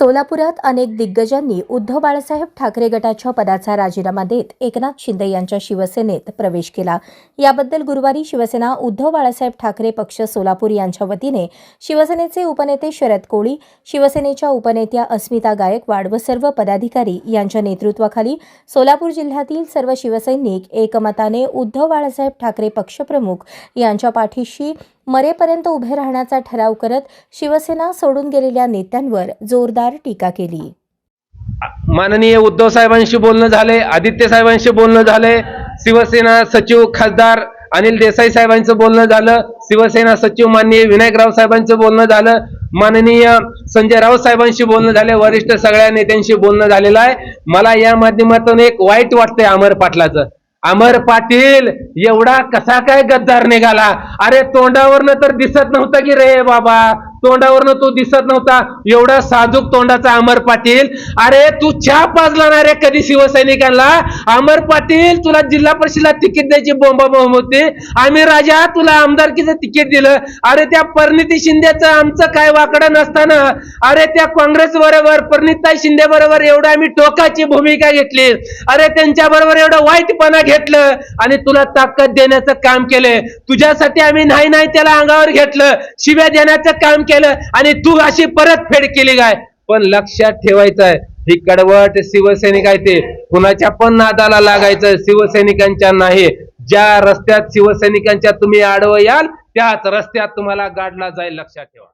सोलापुरात अनेक दिग्गजांनी उद्धव बाळासाहेब ठाकरे गटाच्या पदाचा राजीनामा देत एकनाथ शिंदे यांच्या शिवसेनेत प्रवेश केला. याबद्दल गुरुवारी शिवसेना उद्धव बाळासाहेब ठाकरे पक्ष सोलापूर यांच्या वतीने शिवसेनेचे उपनेते शरद कोळी शिवसेनेच्या उपनेत्या अस्मिता गायकवाड व सर्व पदाधिकारी यांच्या नेतृत्वाखाली सोलापूर जिल्ह्यातील सर्व शिवसैनिक एकमताने उद्धव बाळासाहेब ठाकरे पक्षप्रमुख यांच्या पाठीशी मरेपर्यंत उभे राहण्याचा ठराव करत शिवसेना सोडून गेलेल्या नेत्यांवर जोरदार टीका केली. माननीय उद्धव साहेबांशी बोलणं झाले आदित्य साहेबांशी बोलणं झाले शिवसेना सचिव खासदार अनिल देसाई साहेबांचं बोलणं झालं शिवसेना सचिव माननीय विनायकराव साहेबांचं बोलणं झालं माननीय संजय राऊत साहेबांशी बोलणं झाले वरिष्ठ सगळ्या नेत्यांशी बोलणं झालेलं आहे. मला या माध्यमातून एक वाईट वाटतंय अमर पाटलाचं. अमर पाटील एवढा कसा काय गद्दार निघाला? अरे तोंडावरनं तर दिसत नव्हतं की रे बाबा. तोंडावरनं तो दिसत नव्हता. एवढा साजूक तोंडाचा अमर पाटील. अरे तू चहा पाजला ना रे कधी शिवसैनिकांना? अमर पाटील तुला जिल्हा परिषदला तिकीट द्यायची बोंबा बोंब होती. आम्ही राजा तुला आमदारकीचं तिकीट दिलं. अरे त्या परिणिती शिंदेचं आमचं काय वाकडं नसताना? अरे त्या काँग्रेस बरोबर परिणिताई शिंदे बरोबर एवढं आम्ही टोकाची भूमिका घेतली. अरे त्यांच्या बरोबर एवढं वाईटपणा घेतलं. आणि तुला ताकद देण्याचं काम केलंय तुझ्यासाठी आम्ही नाही नाही त्याला अंगावर घेतलं. शिव्या देण्याचं काम केलं आणि तू अशी परतफेड केली काय? पण लक्षात ठेवायचं आहे ही कडवट शिवसैनिक आहे ते. कुणाच्या पण नादाला लागायचं शिवसैनिकांच्या नाही. ज्या रस्त्यात शिवसैनिकांच्या तुम्ही आडवं याल त्याच रस्त्यात तुम्हाला गाडला जाईल लक्षात ठेवा.